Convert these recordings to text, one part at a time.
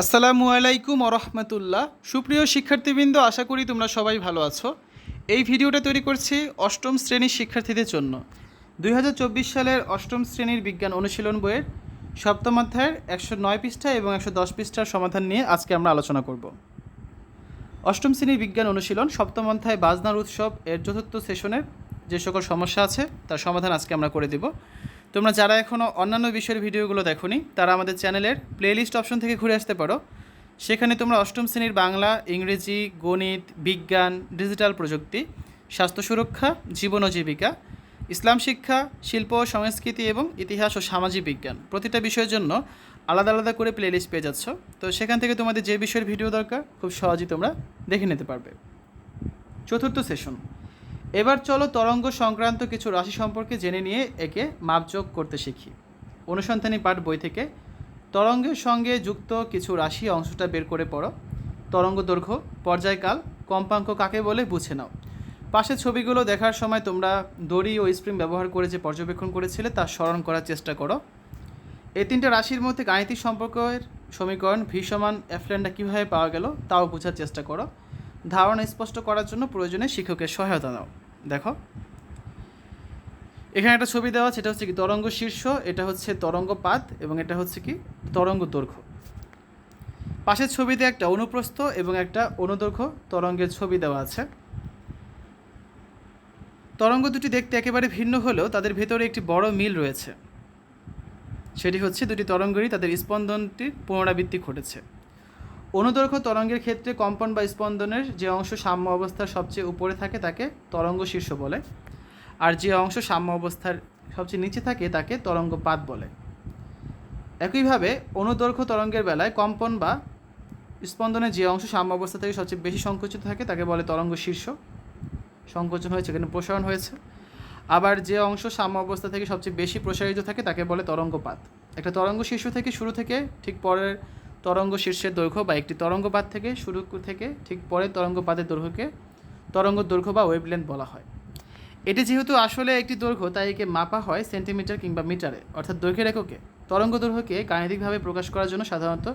আসসালামু আলাইকুম আরহামতুল্লাহ সুপ্রিয় শিক্ষার্থীবৃন্দ, আশা করি তোমরা সবাই ভালো আছো। এই ভিডিওটা তৈরি করছি অষ্টম শ্রেণির শিক্ষার্থীদের জন্য। দুই হাজার চব্বিশ সালের অষ্টম শ্রেণির বিজ্ঞান অনুশীলন বইয়ের সপ্তম অধ্যায়ের একশো নয় পৃষ্ঠা এবং একশো দশ পৃষ্ঠার সমাধান নিয়ে আজকে আমরা আলোচনা করব। অষ্টম শ্রেণির বিজ্ঞান অনুশীলন সপ্তম অধ্যায় বাজনার উৎসব এর চতুর্থ সেশনের যে সকল সমস্যা আছে, তার সমাধান আজকে আমরা করে দেব। তোমরা যারা এখনও অন্যান্য বিষয়ের ভিডিওগুলো দেখোনি, তারা আমাদের চ্যানেলের প্লেলিস্ট অপশন থেকে ঘুরে আসতে পারো। সেখানে তোমরা অষ্টম শ্রেণির বাংলা, ইংরেজি, গণিত, বিজ্ঞান ডিজিটাল প্রযুক্তি, স্বাস্থ্য সুরক্ষা, জীবন ও জীবিকা, ইসলাম শিক্ষা, শিল্প, সংস্কৃতি এবং ইতিহাস ও সামাজিক বিজ্ঞান প্রতিটা বিষয়ের জন্য আলাদা আলাদা করে প্লেলিস্ট পেয়ে যাচ্ছ। তো সেখান থেকে তোমাদের যে বিষয়ের ভিডিও দরকার, খুব সহজেই তোমরা দেখে নিতে পারবে। চতুর্থ সেশন এবার চলো তরঙ্গ সংক্রান্ত কিছু রাশি সম্পর্কে জেনে নিয়ে একে মাপযোগ করতে শিখি। অনুসন্ধানী পাঠ বই থেকে, তরঙ্গের সঙ্গে যুক্ত কিছু রাশি অংশটা বের করে পড়ো। তরঙ্গ দৈর্ঘ্য, পর্যায়কাল, কম্পাঙ্ক কাকে বলে বুঝে নাও। পাশের ছবিগুলো দেখার সময় তোমরা দড়ি ও স্প্রিং ব্যবহার করে যে পর্যবেক্ষণ করেছিলে তা স্মরণ করার চেষ্টা করো। এই তিনটে রাশির মধ্যে গাণিতিক সম্পর্কের সমীকরণ ভি সমান এফল্যান্ডা কীভাবে পাওয়া গেল তাও বোঝার চেষ্টা করো। ধারণা স্পষ্ট করার জন্য প্রয়োজনে শিক্ষকের সহায়তা নাও। দেখো। এখানে একটা ছবি দেওয়া আছে হচ্ছে কি তরঙ্গ শীর্ষ, এটা হচ্ছে তরঙ্গ পাত এবং এটা হচ্ছে কি তরঙ্গ দৈর্ঘ্য। পাশের ছবিতে একটা অনুপ্রস্থ এবং একটা অনুদৈর্ঘ্য তরঙ্গের ছবি দেওয়া আছে। তরঙ্গ দুটি দেখতে একেবারে ভিন্ন হলেও তাদের ভেতরে একটি বড় মিল রয়েছে। সেটি হচ্ছে দুটি তরঙ্গেরই তাদের স্পন্দনটির পুনরাবৃত্তি ঘটেছে। অনুদৈর্ঘ্য তরঙ্গের ক্ষেত্রে কম্পন বা স্পন্দনের যে অংশ সাম্য অবস্থার সবচেয়ে উপরে থাকে তাকে তরঙ্গ শীর্ষ বলে। আর যে অংশ সাম্য অবস্থার সবচেয়ে নিচে থাকে তাকে তরঙ্গপাত বলে। একইভাবে অনুদৈর্ঘ্য তরঙ্গের বেলায় কম্পন বা স্পন্দনের যে অংশ সাম্য অবস্থা থেকে সবচেয়ে বেশি সংকুচিত থাকে তাকে বলে তরঙ্গ শীর্ষ। সংকোচন হয়েছে, এখানে প্রসারণ হয়েছে। আবার যে অংশ সাম্য অবস্থা থেকে সবচেয়ে বেশি প্রসারিত থাকে তাকে বলে তরঙ্গপাত। একটা তরঙ্গ শীর্ষ থেকে শুরু থেকে ঠিক পরের তরঙ্গ শীর্ষের দৈর্ঘ্য বা একটি তরঙ্গপাত থেকে শুরু থেকে ঠিক পরে তরঙ্গপাতের দৈর্ঘ্যকে তরঙ্গ দৈর্ঘ্য বা ওয়েভলেন্থ বলা হয়। এটি যেহেতু আসলে একটি দৈর্ঘ্য, তাই একে মাপা হয় সেন্টিমিটার কিংবা মিটারে, অর্থাৎ দৈর্ঘ্যের এককে। তরঙ্গ দৈর্ঘ্যকে গাণিতিকভাবে প্রকাশ করার জন্য সাধারণত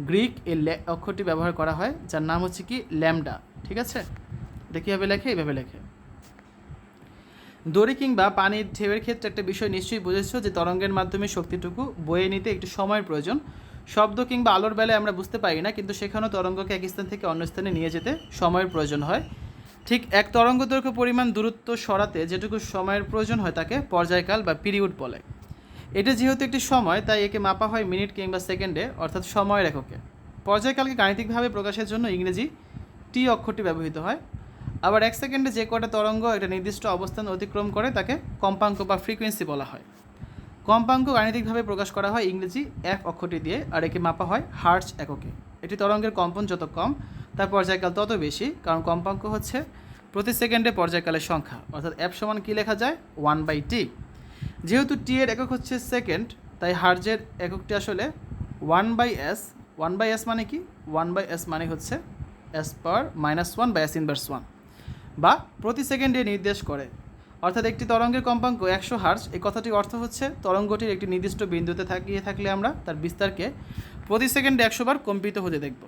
গ্রিক লে- অক্ষরটি ব্যবহার করা হয়, যার নাম হচ্ছে কি ল্যামডা, ঠিক আছে? এটা কীভাবে লেখে? এইভাবে লেখে। দড়ি কিংবা পানির ঢেউয়ের ক্ষেত্রে একটা বিষয় নিশ্চয়ই বুঝেছ যে তরঙ্গের মাধ্যমে শক্তিটুকু বয়ে নিতে একটু সময়ের প্রয়োজন। শব্দ কিংবা আলোর বেলায় আমরা বুঝতে পারি না, কিন্তু সেখানেও তরঙ্গকে এক স্থান থেকে অন্য স্থানে নিয়ে যেতে সময়ের প্রয়োজন হয়। ঠিক এক তরঙ্গ দৈর্ঘ্য পরিমাণ দূরত্ব সরাতে যেটুকু সময়ের প্রয়োজন হয় তাকে পর্যায়কাল বা পিরিয়ড বলে। এটা যেহেতু একটি সময়, তাই একে মাপা হয় মিনিট কিংবা সেকেন্ডে, অর্থাৎ সময়ের এককে। পর্যায়কালকে গাণিতিকভাবে প্রকাশের জন্য ইংরেজি টি অক্ষরটি ব্যবহৃত হয়। আবার এক সেকেন্ডে যে কটা তরঙ্গ একটা নির্দিষ্ট অবস্থান অতিক্রম করে তাকে কম্পাঙ্ক বা ফ্রিকোয়েন্সি বলা হয়। কম্পাঙ্ক গাণিতিকভাবে প্রকাশ করা হয় ইংরেজি এফ অক্ষরটি দিয়ে, আর একে মাপা হয় হার্টস এককে। এটি তরঙ্গের কম্পন যত কম, তার পর্যায়কাল তত বেশি, কারণ কম্পাঙ্ক হচ্ছে প্রতি সেকেন্ডে পর্যায়কালের সংখ্যা, অর্থাৎ এফ সমান কী লেখা যায়? ওয়ান বাই টি যেহেতু টি এর একক হচ্ছে সেকেন্ড, তাই হার্জের এককটি আসলে one by S one by S মানে কি? ওয়ান বাই এস মানে হচ্ছে S per minus one by S inverse one বা প্রতি সেকেন্ডে নির্দেশ করে অর্থাৎ একটি তরঙ্গের কম্পাঙ্ক একশো হার্স এই কথাটির অর্থ হচ্ছে তরঙ্গটির একটি নির্দিষ্ট বিন্দুতে থাকিয়ে থাকলে আমরা তার বিস্তারকে প্রতি সেকেন্ডে একশো বার কম্পিত হতে দেখব।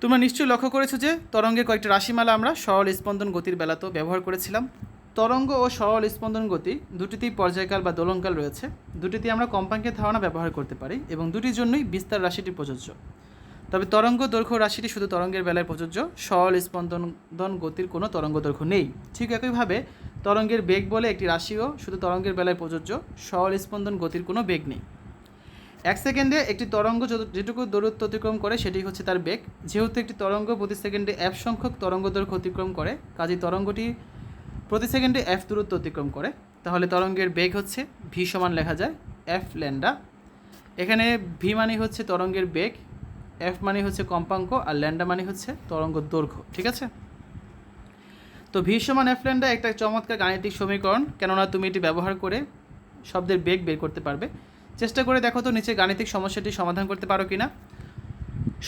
তোমরা নিশ্চয়ই লক্ষ্য করেছ যে তরঙ্গের কয়েকটি রাশিমালা আমরা সরল স্পন্দন গতির বেলাতেও ব্যবহার করেছিলাম। তরঙ্গ ও সরল স্পন্দন গতি দুটিতেই পর্যায়কাল বা দোলনকাল রয়েছে। দুটিতেই আমরা কম্পাঙ্কের ধারণা ব্যবহার করতে পারি এবং দুটির জন্যই বিস্তার রাশিটি প্রযোজ্য। তবে তরঙ্গ দৈর্ঘ্য রাশিটি শুধু তরঙ্গের বেলায় প্রযোজ্য। সরল স্পন্দন গতির কোনো তরঙ্গ দৈর্ঘ্য নেই। ঠিক একইভাবে তরঙ্গের বেগ বলে একটি রাশিও শুধু তরঙ্গের বেলায় প্রযোজ্য। সরল স্পন্দন গতির কোনো বেগ নেই। এক সেকেন্ডে একটি তরঙ্গ যেটুকু দূরত্ব অতিক্রম করে, সেটি হচ্ছে তার বেগ। যেহেতু একটি তরঙ্গ প্রতি সেকেন্ডে এফ সংখ্যক তরঙ্গ দৈর্ঘ্য অতিক্রম করে, কাজেই তরঙ্গটি প্রতি সেকেন্ডে এফ দূরত্ব অতিক্রম করে। তাহলে তরঙ্গের বেগ হচ্ছে ভি সমান লেখা যায় এফ ল্যান্ডা এখানে ভি মানে হচ্ছে তরঙ্গের বেগ। এফ মানে হচ্ছে কম্পাঙ্ক আর ল্যান্ডা মানে হচ্ছে তরঙ্গ দৈর্ঘ্য, ঠিক আছে? তো ভি সমান এফ ল্যান্ডা একটা চমৎকার গাণিতিক সমীকরণ, কেননা তুমি এটি ব্যবহার করে শব্দের বেগ বের করতে পারবে। চেষ্টা করে দেখো তো নিচে গাণিতিক সমস্যাটি সমাধান করতে পারো কি না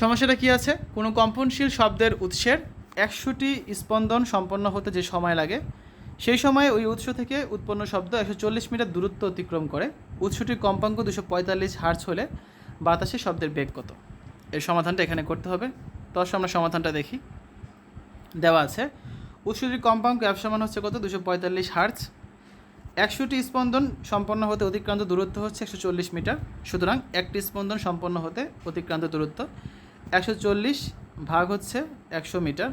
সমস্যাটা কি আছে? কোনো কম্পনশীল শব্দের উৎসের একশোটি স্পন্দন সম্পন্ন হতে যে সময় লাগে, সেই সময়ে ওই উৎস থেকে উৎপন্ন শব্দ একশো চল্লিশ মিটার দূরত্ব অতিক্রম করে। উৎসটির কম্পাঙ্ক দুশো পঁয়তাল্লিশ হার্জ হলে বাতাসে শব্দের বেগ কত? এর সমাধানটা এখানে করতে হবে। তো আসলে আমরা সমাধানটা দেখি। দেওয়া আছে উৎসটির কম্পাঙ্ক অ্যাপ সমান হচ্ছে কত? দুশো পঁয়তাল্লিশ হার্চ একশোটি স্পন্দন সম্পন্ন হতে অতিক্রান্ত দূরত্ব হচ্ছে একশো চল্লিশ মিটার। সুতরাং একটি স্পন্দন সম্পন্ন হতে অতিক্রান্ত দূরত্ব একশো চল্লিশ ভাগ হচ্ছে একশো মিটার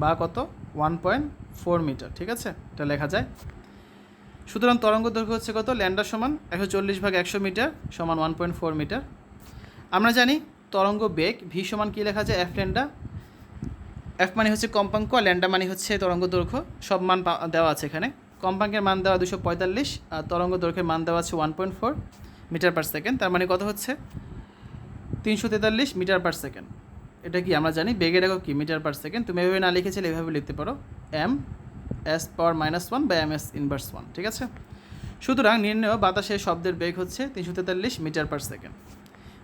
বা কত? ওয়ান পয়েন্ট ফোর মিটার, ঠিক আছে? এটা লেখা যায়। সুতরাং তরঙ্গ দৈর্ঘ্য হচ্ছে কত? ল্যান্ডার সমান একশো চল্লিশ ভাগ একশো মিটার সমান ওয়ান পয়েন্ট ফোর মিটার। আমরা জানি তরঙ্গ বেগ ভি সমান কী লেখা যায়? এফ ল্যান্ডা এফ মানে হচ্ছে কম্পাঙ্ক ল্যান্ডা মানে হচ্ছে তরঙ্গ দৈর্ঘ্য। সব মান দেওয়া আছে এখানে। কম্পাঙ্কের মান দেওয়া দুশো পঁয়তাল্লিশ, আর তরঙ্গ দৈর্ঘ্যের মান দেওয়া আছে one point four metre per second তার মানে কত হচ্ছে? তিনশো তেতাল্লিশ মিটার পার সেকেন্ড এটা কি আমরা জানি? বেগের একক কি? মিটার পার সেকেন্ড তুমি এভাবে না লিখেছিলে এভাবে লিখতে পারো। M S power minus one বা এম এস ইনভার্স ওয়ান ঠিক আছে? সুতরাং নির্ণয় বাতাসের শব্দের বেগ হচ্ছে তিনশো তেতাল্লিশ মিটার পার সেকেন্ড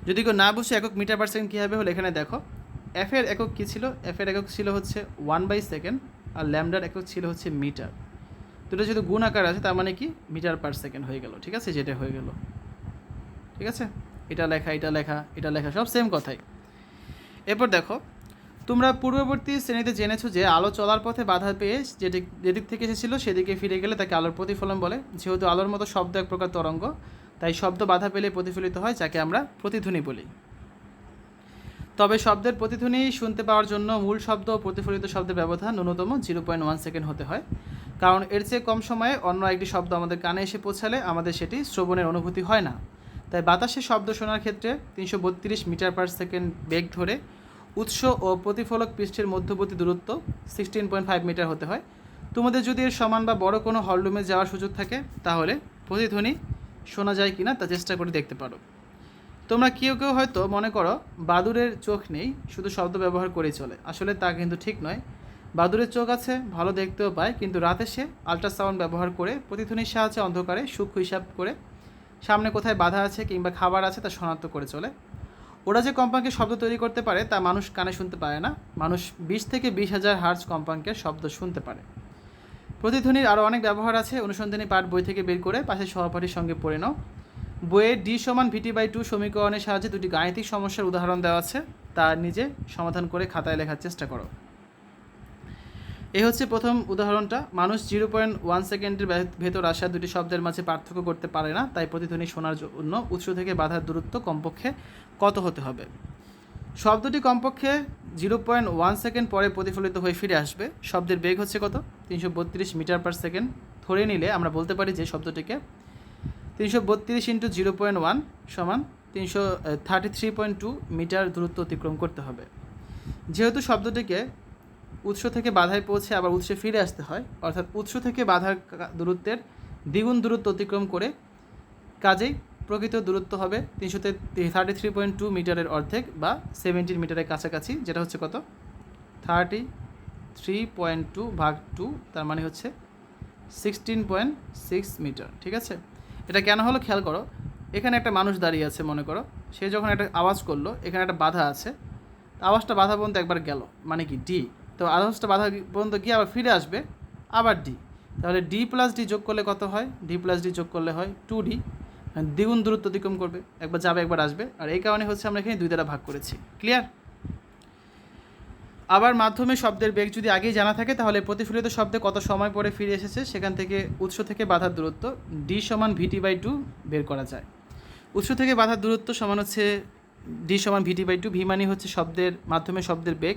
যদি কেউ না বুঝে একক মিটার পার সেকেন্ড কী হবে হলো, এখানে দেখো এফ এর একক কী ছিল? এফের একক ছিল হচ্ছে ওয়ান বাই সেকেন্ড আর ল্যামডার একক ছিল হচ্ছে মিটার। দুটো যেহেতু গুণ আকার আছে, তার মানে কি? মিটার পার সেকেন্ড হয়ে গেল, ঠিক আছে? যেটা হয়ে গেল। ঠিক আছে? এটা লেখা এটা লেখা এটা লেখা, সব সেম কথাই। এরপর দেখো, তোমরা পূর্ববর্তী শ্রেণীতে জেনেছো যে আলো চলার পথে বাধা পেয়ে যেদিক যেদিক থেকে এসেছিল, সেদিকে ফিরে গেলে তাকে আলোর প্রতিফলন বলে। যেহেতু আলোর মতো শব্দ এক প্রকার তরঙ্গ তাই শব্দ বাধা পেলে প্রতিফলিত হয়, যাকে আমরা প্রতিধ্বনি বলি। তবে শব্দের প্রতিধ্বনি শুনতে পাওয়ার জন্য মূল শব্দ প্রতিফলিত শব্দের ব্যবধান ন্যূনতম জিরো পয়েন্ট ওয়ান সেকেন্ড হতে হয়। কারণ এর চেয়ে কম সময়ে অন্য একটি শব্দ আমাদের কানে এসে পৌঁছালে আমাদের সেটি শ্রবণের অনুভূতি হয় না। তাই বাতাসে শব্দ শোনার ক্ষেত্রে তিনশো বত্রিশ মিটার পার সেকেন্ড বেগ ধরে উৎস ও প্রতিফলক পৃষ্ঠের মধ্যবর্তী দূরত্ব সিক্সটিন পয়েন্ট ফাইভ মিটার হতে হয়। তোমাদের যদি এর সমান বা বড় কোনো হলরুমে যাওয়ার সুযোগ থাকে, তাহলে প্রতিধ্বনি শোনা যায় কিনা তা চেষ্টা করে দেখতে পারো। তোমরা কেউ কেউ হয়তো মনে করো বাদুরের চোখ নেই, শুধু শব্দ ব্যবহার করেই চলে। আসলে তা কিন্তু ঠিক নয়। বাদুরের চোখ আছে, ভালো দেখতেও পায়, কিন্তু রাতে সে আল্ট্রাসাউন্ড ব্যবহার করে প্রতিধ্বনির সাহায্যে অন্ধকারে সূক্ষ্ম হিসাব করে সামনে কোথায় বাধা আছে কিংবা খাবার আছে তা শনাক্ত করে চলে। ওরা যে কম্পাঙ্কের শব্দ তৈরি করতে পারে তা মানুষ কানে শুনতে পারে না। মানুষ বিশ থেকে বিশ হাজার হার্জ কম্পাঙ্কের শব্দ শুনতে পারে। প্রতিধ্বনির আরও অনেক ব্যবহার আছে। অনুসন্ধানী পাঠ বই থেকে বের করে পাশে সহপাঠীর সঙ্গে পড়ে নাও। বইয়ে ডি সমান ভিটি বাই টু সমীকরণের সাহায্যে দুটি গাণিতিক সমস্যার উদাহরণ দেওয়া আছে। তা নিজে সমাধান করে খাতায় লেখার চেষ্টা করো। এ হচ্ছে প্রথম উদাহরণটা। মানুষ জিরো পয়েন্ট ওয়ান সেকেন্ডের ভেতর আসা দুটি শব্দের মাঝে পার্থক্য করতে পারে না, তাই প্রতিধ্বনি শোনার জন্য উৎস থেকে বাধার দূরত্ব কমপক্ষে কত হতে হবে? শব্দটি কমপক্ষে জিরো পয়েন্ট ওয়ান সেকেন্ড পরে প্রতিফলিত হয়ে ফিরে আসবে। শব্দের বেগ হচ্ছে কত? তিনশো বত্রিশ মিটার পার সেকেন্ড। ধরে নিলে আমরা বলতে পারি যে শব্দটিকে তিনশো বত্রিশ ইন্টু জিরো পয়েন্ট ওয়ান সমান তিনশো thirty three point two metre দূরত্ব অতিক্রম করতে হবে। যেহেতু শব্দটিকে উৎস থেকে বাধায় পৌঁছে আবার উৎসে ফিরে আসতে হয়, অর্থাৎ উৎস থেকে বাধার দূরত্বের দ্বিগুণ দূরত্ব অতিক্রম করে কাজেই প্রকৃত দূরত্ব হবে তিনশো থার্টি থ্রি পয়েন্ট টু মিটারের অর্ধেক বা সেভেন্টিন মিটারের কাছাকাছি, যেটা হচ্ছে কত? থার্টি থ্রি পয়েন্ট টু ভাগ টু তার মানে হচ্ছে সিক্সটিন পয়েন্ট সিক্স মিটার, ঠিক আছে? এটা কেন হলো খেয়াল করো, এখানে একটা মানুষ দাঁড়িয়ে আছে, মনে করো। সে যখন একটা আওয়াজ করল, এখানে একটা বাধা আছে। আওয়াজটা বাধা পর্যন্ত একবার গেল মানে কি ডি তো আওয়াজটা বাধা পর্যন্ত গিয়ে আবার ফিরে আসবে, আবার ডি তাহলে ডি প্লাস ডি যোগ করলে কত হয়? ডি প্লাস ডি যোগ করলে হয় টু ডি দ্বিগুণ দূরত্ব অতিক্রম করবে। একবার যাবে, একবার আসবে। আর এই কারণে হচ্ছে আমরা এখানে দুই দ্বারা ভাগ করেছি। ক্লিয়ার আবার মাধ্যমে শব্দের বেগ যদি আগেই জানা থাকে, তাহলে প্রতিফলিত শব্দে কত সময় পরে ফিরে এসেছে, সেখান থেকে উৎস থেকে বাধার দূরত্ব ডি সমান ভিটি বাই টু বের করা যায়। উৎস থেকে বাধার দূরত্ব সমান হচ্ছে ডি সমান ভিটি বাই টু ভি মানে হচ্ছে শব্দের মাধ্যমে শব্দের বেগ।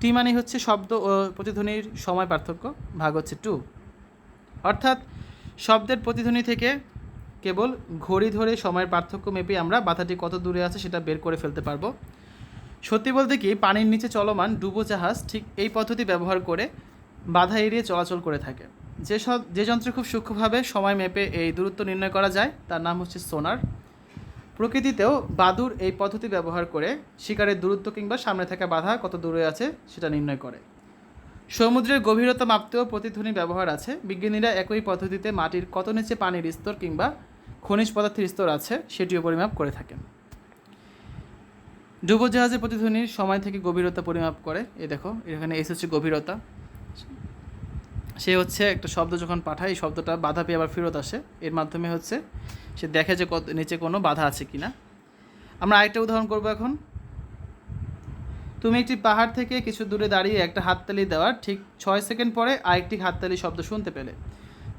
টি মানে হচ্ছে শব্দ ও প্রতিধ্বনির সময় পার্থক্য, ভাগ হচ্ছে টু অর্থাৎ শব্দের প্রতিধ্বনি থেকে কেবল ঘড়ি ধরে সময়ের পার্থক্য মেপে আমরা বাধাটি কত দূরে আছে সেটা বের করে ফেলতে পারব। সত্যি বলতে কি, পানির নিচে চলমান ডুবো জাহাজ ঠিক এই পদ্ধতি ব্যবহার করে বাধা এড়িয়ে চলাচল করে থাকে। যে যে যন্ত্রে খুব সূক্ষ্মভাবে সময় মেপে এই দূরত্ব নির্ণয় করা যায়, তার নাম হচ্ছে সোনার। প্রকৃতিতেও বাদুর এই পদ্ধতি ব্যবহার করে শিকারের দূরত্ব কিংবা সামনে থাকা বাধা কত দূরে আছে সেটা নির্ণয় করে। সমুদ্রের গভীরতা মাপতেও প্রতিধ্বনি ব্যবহার আছে। বিজ্ঞানীরা একই পদ্ধতিতে মাটির কত নিচে পানির স্তর কিংবা খনিজ পদার্থের স্তর আছে, সেটিও পরিমাপ করে থাকেন। ডুবোজাহাজের প্রতিধ্বনির সময় থেকে গভীরতা পরিমাপ করে। এই দেখো, এখানে এস হচ্ছে গভীরতা। সে হচ্ছে একটা শব্দ যখন পাঠায়, এই শব্দটা বাধা পেয়ে আবার ফেরত আসে। এর মাধ্যমে হচ্ছে সে দেখে যে কত, নিচে কোনো বাধা আছে কিনা। আমরা আরেকটা উদাহরণ করব এখন। তুমি একটি পাহাড় থেকে কিছু দূরে দাঁড়িয়ে একটা হাততালি দেওয়ার ঠিক ছয় সেকেন্ড পরে আরেকটি হাততালি শব্দ শুনতে পেলে।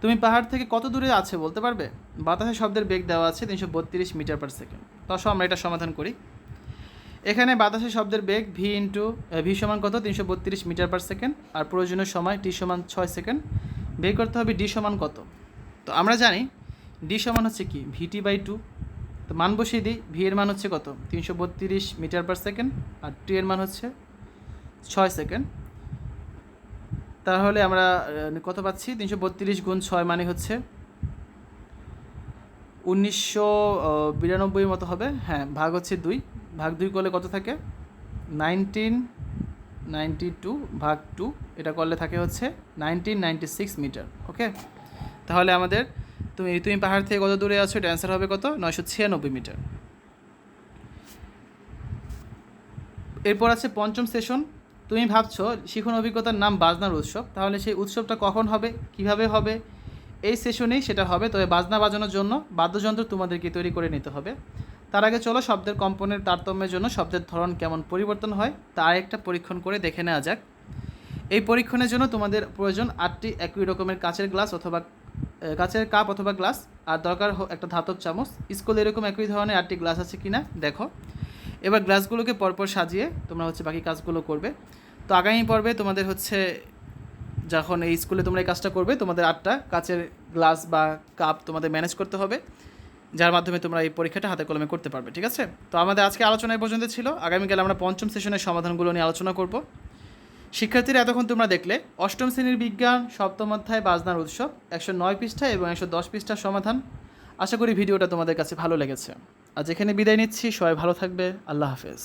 তুমি পাহাড় থেকে কত দূরে আছে বলতে পারবে? বাতাসে শব্দের বেগ দেওয়া আছে তিনশো বত্রিশ মিটার পার সেকেন্ড তো আসো আমরা এটা সমাধান করি। এখানে বাতাসে শব্দের বেগ ভি ইন্টু ভি সমান কত? তিনশো বত্রিশ মিটার পার সেকেন্ড আর প্রয়োজনীয় সময় টি সমান ছয় সেকেন্ড বের করতে হবে ডি সমান কত? তো আমরা জানি ডি সমান হচ্ছে কি? ভিটি বাই টু তো মান বসিয়ে দিই। ভি এর মান হচ্ছে কত? তিনশো বত্রিশ মিটার পার সেকেন্ড আর টি এর মান হচ্ছে ছয় সেকেন্ড তাহলে আমরা কত পাচ্ছি? তিনশো বত্রিশ গুণ ছয় মানে হচ্ছে উনিশশো বিরানব্বই মতো হবে। হ্যাঁ ভাগ হচ্ছে দুই। ভাগ দুই করলে কত থাকে? নাইনটিন নাইনটি টু ভাগ টু। এটা করলে থাকে হচ্ছে nineteen ninety six metre. Okay? তাহলে আমাদের, তুমি তুমি পাহাড় থেকে কত দূরে আছো? এটা অ্যান্সার হবে কত? নয়শো ছিয়ানব্বই মিটার। এরপর আছে পঞ্চম সেশন তুমি ভাবছ, শিখন অভিজ্ঞতার নাম বাজনার উৎসব, তাহলে সেই উৎসবটা কখন হবে, কীভাবে হবে? এই সেশনেই সেটা হবে, তবে বাজনা বাজানোর জন্য বাদ্যযন্ত্র তোমাদেরকে তৈরি করে নিতে হবে। তার আগে চলো শব্দের কম্পনের তারতম্যের জন্য শব্দের ধরন কেমন পরিবর্তন হয় তার একটা পরীক্ষণ করে দেখে নেওয়া যাক। এই পরীক্ষণের জন্য তোমাদের প্রয়োজন আটটি একই রকমের কাঁচের গ্লাস অথবা কাচের কাপ অথবা গ্লাস, আর দরকার একটা ধাতব চামচ। স্কুলে এরকম একই ধরনের আটটি গ্লাস আছে কিনা, দেখো। এবার গ্লাসগুলোকে পরপর সাজিয়ে তোমরা হচ্ছে বাকি কাজগুলো করবে। তো আগামী পর্বে তোমাদের হচ্ছে যখন এই স্কুলে তোমরা এই কাজটা করবে, তোমাদের আটটা কাচের গ্লাস বা কাপ তোমাদের ম্যানেজ করতে হবে, যার মাধ্যমে তোমরা এই পরীক্ষাটা হাতে কলমে করতে পারবে, ঠিক আছে? তো আমাদের আজকে আলোচনা এই পর্যন্ত ছিল। আগামীকাল আমরা পঞ্চম সেশনের সমাধানগুলো নিয়ে আলোচনা করব। শিক্ষার্থীরা, এতক্ষণ তোমরা দেখলে অষ্টম শ্রেণির বিজ্ঞান, সপ্তম অধ্যায়, বাজনার উৎসব, একশো নয় পৃষ্ঠা এবং একশো দশ পৃষ্ঠার সমাধান। আশা করি ভিডিওটা তোমাদের কাছে ভালো লেগেছে। আজ এখানে বিদায় নিচ্ছি সবাই ভালো থাকবে আল্লাহ হাফেজ।